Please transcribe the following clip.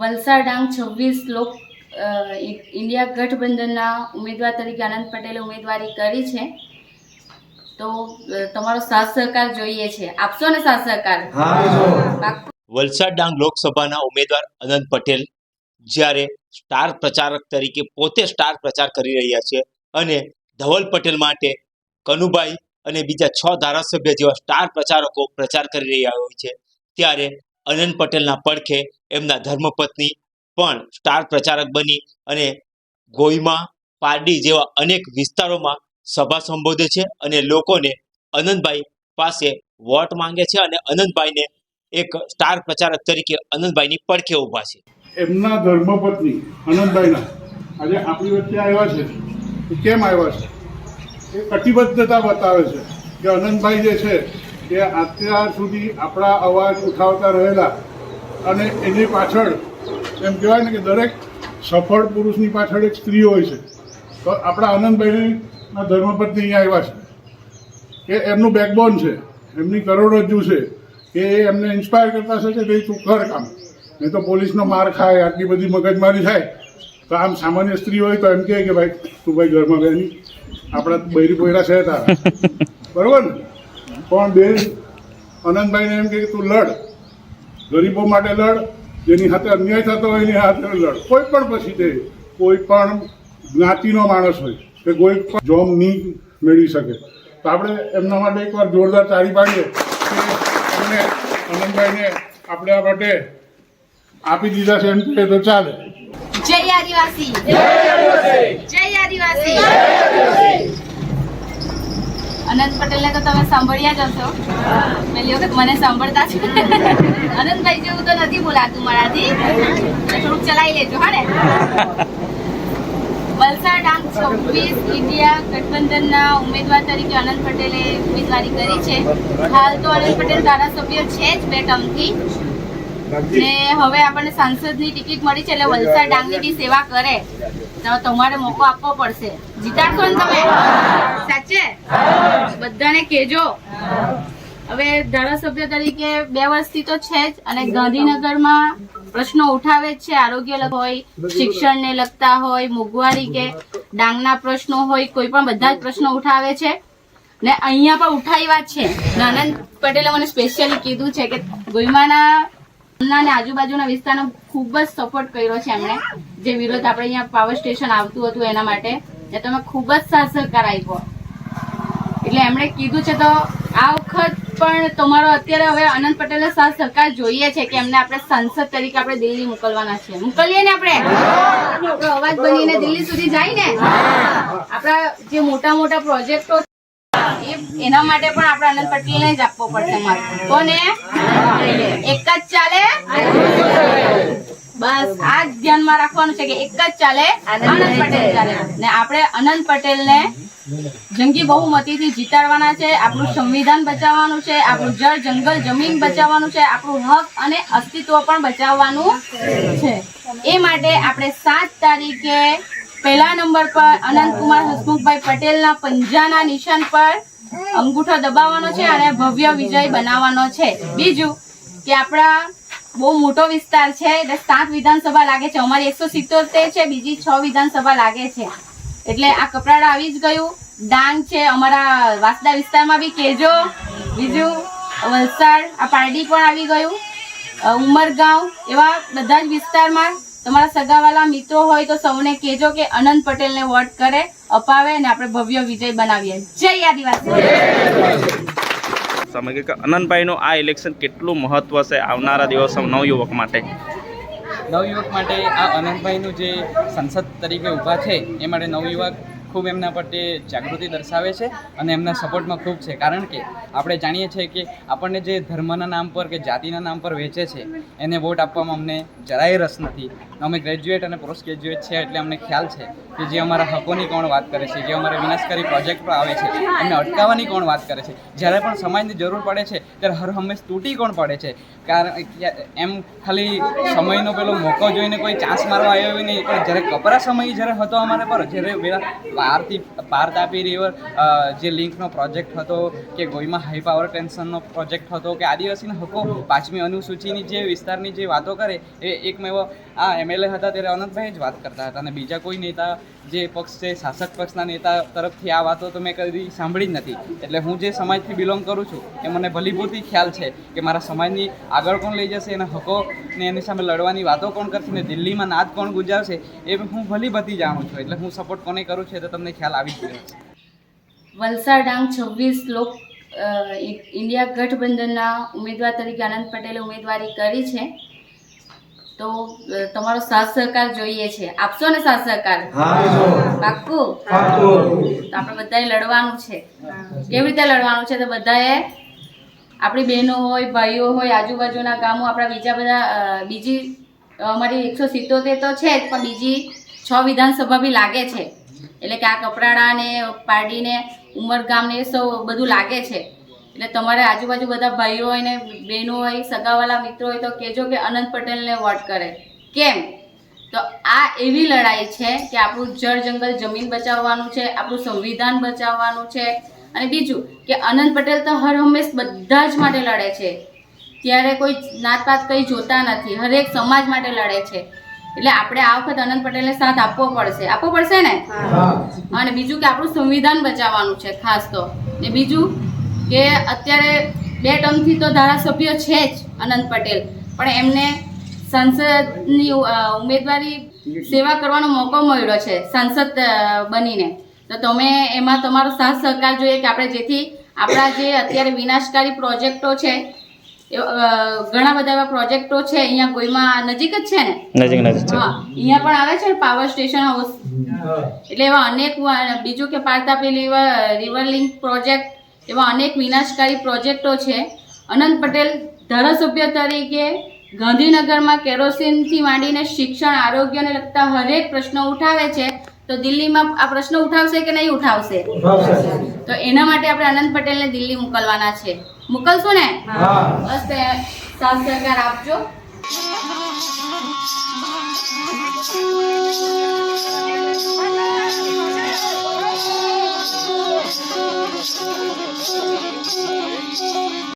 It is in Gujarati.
વલસાડ ડાંગ છવ્વીસ લોક ઇન્ડિયા ગઠબંધનના ઉમેદવાર તરીકે આનંદ પટેલે ઉમેદવારી કરી છે. તો તમારો સાથ સહકાર જોઈએ છે. આપશો ને સાથ સહકાર? વલસાડ ડાંગ લોકસભાના ઉમેદવાર અનંત પટેલ જ્યારે સ્ટાર પ્રચારક તરીકે પોતે સ્ટાર પ્રચાર કરી રહ્યા છે અને ધવલ પટેલ માટે કનુભાઈ અને બીજા છ ધારાસભ્ય જેવા સ્ટાર પ્રચારકો પ્રચાર કરી રહ્યા હોય છે. ત્યારે અનંત પટેલના પડખે એમના ધર્મપત્ની પણ સ્ટાર પ્રચારક બની અને ગોઈમાં પારડી જેવા અનેક વિસ્તારોમાં સભા સંબોધે છે અને લોકોને અનંતભાઈ પાસે વોટ માંગે છે અને અનંતભાઈને એક સ્ટાર પ્રચારક તરીકે અનંતભાઈની પડખે ઊભા છે. એમના ધર્મપત્ની અનંતભાઈના આજે આપણી વચ્ચે આવ્યા છે. કેમ આવ્યા છે? એ કટિબદ્ધતા બતાવે છે કે અનંતભાઈ જે છે એ અત્યાર સુધી આપણા અવાજ ઉઠાવતા રહેલા અને એની પાછળ એમ કહેવાય ને કે દરેક સફળ પુરુષની પાછળ એક સ્ત્રી હોય છે. તો આપણા આનંદભાઈના ધર્મપત્ની અહીંયા આવ્યા છે. કે એમનું બેકબોન છે. એમની કરોડરજ્જુ છે. કે એ એમને ઇન્સ્પાયર કરતા છે કે ભાઈ તું કર કામ. નહીં તો પોલીસનો માર ખાય, આટલી બધી મગજમારી થાય. તો આમ સામાન્ય સ્ત્રી હોય તો એમ કહે કે ભાઈ, તું ભાઈ ઘરમાં બેની આપણા બૈરી પોયરા છે તારા. બરોબર ને? પણ બેન અનંતભાઈને એમ કે તું લડ. ગરીબો માટે લડ જેની સાથે અન્યાય થતો હોય એની હાથે લડ. કોઈ પણ પછી તે કોઈ પણ જ્ઞાતિનો માણસ હોય કે કોઈ પણ જોબ નહીં મેળવી શકે. તો આપણે એમના માટે એકવાર જોરદાર તારી પાડીએ કે એમને અનંતભાઈને આપણે આ માટે આપી દીધા છે એમ તો ચાલે. જય આદિવાસી. જય આદિવાસી. અનંત પટેલને તો તમે સાંભળ્યા જ હશો. પહેલી વખત મને સાંભળતા છે અનંતભાઈ જેવું તો નથી બોલાતું મારાથી. થોડુંક ચલાવી લેજો, હા વલસાડ ડાંગ છવ્વીસ ઇન્ડિયા ગઠબંધનના ઉમેદવાર તરીકે અનંત પટેલે ઉમેદવારી કરી છે. હાલ તો અનંત પટેલ ધારાસભ્ય છે જ બે ટર્મથી. ને હવે આપણને સાંસદની ટિકિટ મળી છે એટલે વલસાડ ડાંગની બી સેવા કરે. તો તમારે મોકો આપવો પડશે. જીતાડશો ને તમે? સાચે? બધાને કેજો હવે ધારાસભ્ય તરીકે બે વર્ષથી તો છે જ અને ગાંધીનગરમાં પ્રશ્નો ઉઠાવે જ છે. આરોગ્ય હોય શિક્ષણને લગતા હોય મોંઘવારી કે ડાંગના પ્રશ્નો હોય કોઈ પણ બધા જ પ્રશ્નો ઉઠાવે છે. ને અહીંયા પણ ઉઠાવ્યા છે. નાનંદ પટેલે મને સ્પેશિયલી કીધું છે કે ગોઈમાના ગામના અને આજુબાજુના વિસ્તારનો ખૂબ જ સપોર્ટ કર્યો છે એમણે. જે વિરોધ આપણે અહીંયા પાવર સ્ટેશન આવતું હતું એના માટે એ તમે ખૂબ જ સાથ આપ્યો એટલે એમણે કીધું છે તો આ વખત પણ તમારો અત્યારે હવે અનંત પટેલને સાથ સહકાર જોઈએ છે કે એમને આપણે સંસદ તરીકે આપણે દિલ્હી મોકલવાના છે મોકલીએ ને આપણે? અવાજ બનીને દિલ્હી સુધી જાય ને? આપણા જે મોટા મોટા પ્રોજેક્ટો એના માટે પણ આપણે આનંદ પટેલને જ આપવો પડશે કોને? એક જ ચાલે? બસ આ જ ધ્યાનમાં રાખવાનું છે કે એક જ ચાલે આનંદ પટેલ. ચાલે. ને આપણે અનંત પટેલને જંગી બહુમતીથી જીતાડવાના છે આપણું સંવિધાન બચાવવાનું છે આપણું જળ જંગલ જમીન બચાવવાનું છે આપણું હક અને અસ્તિત્વ પણ બચાવવાનું છે. એ માટે આપણે સાત તારીખે પહેલા નંબર પર અનંતકુમાર હસમુખભાઈ પટેલના પંજાના નિશાન પર અંગૂઠો દબાવવાનો છે અને ભવ્ય વિજય બનાવવાનો છે. બીજું કે આપણા બહુ મોટો વિસ્તાર છે સાત વિધાનસભા લાગે છે. અમારી એકસો સિત્તોતેર છે, બીજી છ વિધાનસભા લાગે છે. એટલે આ કપરાડા આવી જ ગયું. ડાંગ છે, અમારા વાસદા વિસ્તારમાં બી કેજો. બીજું, વલસાડ, આ પારડી પણ આવી ગયું. ઉમરગાંવ, એવા બધા જ વિસ્તારમાં તમારા સગાવાલા મિત્રો હોય તો સૌને કહેજો કે અનંત પટેલને વોટ કરે અપાવે અને આપણે ભવ્ય વિજય બનાવીએ. જય આદિવાસી. સમય કે અનંતભાઈનું આ ઇલેક્શન કેટલું મહત્વ છે આવનારા દિવસો નવયુવક માટે? નવયુવક માટે આ અનંતભાઈનું જે સંસદ તરીકે ઊભા છે એ માટે નવયુવક ખૂબ એમના પ્રત્યે જાગૃતિ દર્શાવે છે અને એમના સપોર્ટમાં ખૂબ છે. કારણ કે આપણે જાણીએ છીએ કે આપણને જે ધર્મના નામ પર કે જાતિના નામ પર વેચે છે એને વોટ આપવામાં અમને જરાય રસ નથી. અમે ગ્રેજ્યુએટ અને પોસ્ટ ગ્રેજ્યુએટ છે એટલે અમને ખ્યાલ છે કે જે અમારા હકોની કોણ વાત કરે છે, જે અમારા વિનાશકારી પ્રોજેક્ટ પર આવે છે, એમને અટકાવવાની કોણ વાત કરે છે? જ્યારે પણ સમાજની જરૂર પડે છે, ત્યારે હર હંમેશ તૂટી કોણ પડે છે? કારણ એમ ખાલી સમયનો પેલો મોકો જોઈને કોઈ ચાન્સ મારવા આવ્યો હોય નહીં, પણ જ્યારે કપરા સમય જ્યારે હતો અમારા પર, જ્યારે પેલા પારથી, પાર તાપી રિવર જે લિંકનો પ્રોજેક્ટ હતો કે ગોઈમાં હાઈ પાવર ટેન્શનનો પ્રોજેક્ટ હતો કે આદિવાસીના હકો, પાંચમી અનુસૂચિની જે વિસ્તારની જે વાતો કરે, એ એકમેવો આ એમએલએ હતા ત્યારે અનંતભાઈ જ વાત કરતા હતા અને બીજા કોઈ નેતા જે પક્ષ છે, શાસક પક્ષના નેતા તરફથી આ વાતો તો મેં કદી સાંભળી જ નથી. એટલે હું જે સમાજથી બિલોંગ કરું છું, એ મને ભલીભૂતી ખ્યાલ છે કે મારા સમાજની આગળ કોણ લઈ જશે, એના હકો ને એની સામે લડવાની વાતો કોણ કરશે ને દિલ્હીમાં નાદ કોણ ગુજારશે એ હું ભલીભતી જાણું છું. એટલે હું સપોર્ટ કોને કરું છું એ તો તમને ખ્યાલ આવી જ ગયો છે વલસાડ ડાંગ છવ્વીસ લોક ઇન્ડિયા ગઠબંધનના ઉમેદવાર તરીકે આનંદ પટેલે ઉમેદવારી કરી છે. તો તમારો સાથ સહકાર જોઈએ છે. આપશો ને સાથ સહકાર? પાક્કું? તો આપણે બધાએ લડવાનું છે. કેવી રીતે લડવાનું છે તો બધાએ? આપણી બહેનો હોય ભાઈઓ હોય આજુબાજુના ગામો આપણા બીજા બધા બીજી અમારી એકસો સિત્તોતેર તો છે જ પણ બીજી છ વિધાનસભા બી લાગે છે. એટલે કે આ કપરાડા ને પારડીને ઉમરગામ ને એ સૌ બધું લાગે છે. એટલે તમારે આજુબાજુ બધા ભાઈઓ હોય ને બહેનો હોય સગાવાલા મિત્રો હોય તો કહેજો કે અનંત પટેલને વોટ કરે. કેમ? તો આ એવી લડાઈ છે કે આપણું જળ જંગલ જમીન બચાવવાનું છે આપણું સંવિધાન બચાવવાનું છે. અને બીજું કે અનંત પટેલ તો હર હંમેશ બધા જ માટે લડે છે. ત્યારે કોઈ નાતપાત કંઈ જોતા નથી હરેક સમાજ માટે લડે છે. એટલે આપણે આ વખત અનંત પટેલને સાથ આપવો પડશે. આપવો પડશે ને? અને બીજું કે આપણું સંવિધાન બચાવવાનું છે ખાસ તો. ને બીજું? કે અત્યારે બે ટર્મથી તો ધારાસભ્ય છે જ અનંત પટેલ. પણ એમને સંસદની ઉમેદવારી સેવા કરવાનો મોકો મળ્યો છે સાંસદ બનીને. તો તમે એમાં તમારો સાથ સહકાર જોઈએ કે આપણે જેથી આપણા જે અત્યારે વિનાશકારી પ્રોજેક્ટો છે ઘણા બધા એવા પ્રોજેક્ટો છે અહીંયા કોઈમાં નજીક જ છે ને? નજીક નજીક હા અહીંયા પણ આવે છે પાવર સ્ટેશન હાઉસ એટલે એવા અનેક બીજું કે પારતાપી પેલી રિવર લિંક પ્રોજેક્ટ એવા અનેક વિનાશકારી પ્રોજેક્ટો છે. અનંત પટેલ ધારાસભ્ય તરીકે ગાંધીનગરમાં કેરોસીનથી માંડીને શિક્ષણ આરોગ્યને લગતા હરેક પ્રશ્નો ઉઠાવે છે. તો દિલ્હીમાં આ પ્રશ્ન ઉઠાવશે કે નહીં ઉઠાવશે? તો એના માટે આપણે અનંત પટેલને દિલ્હી મોકલવાના છે. મોકલશું ને? બસ સાથ સહકાર આપજો.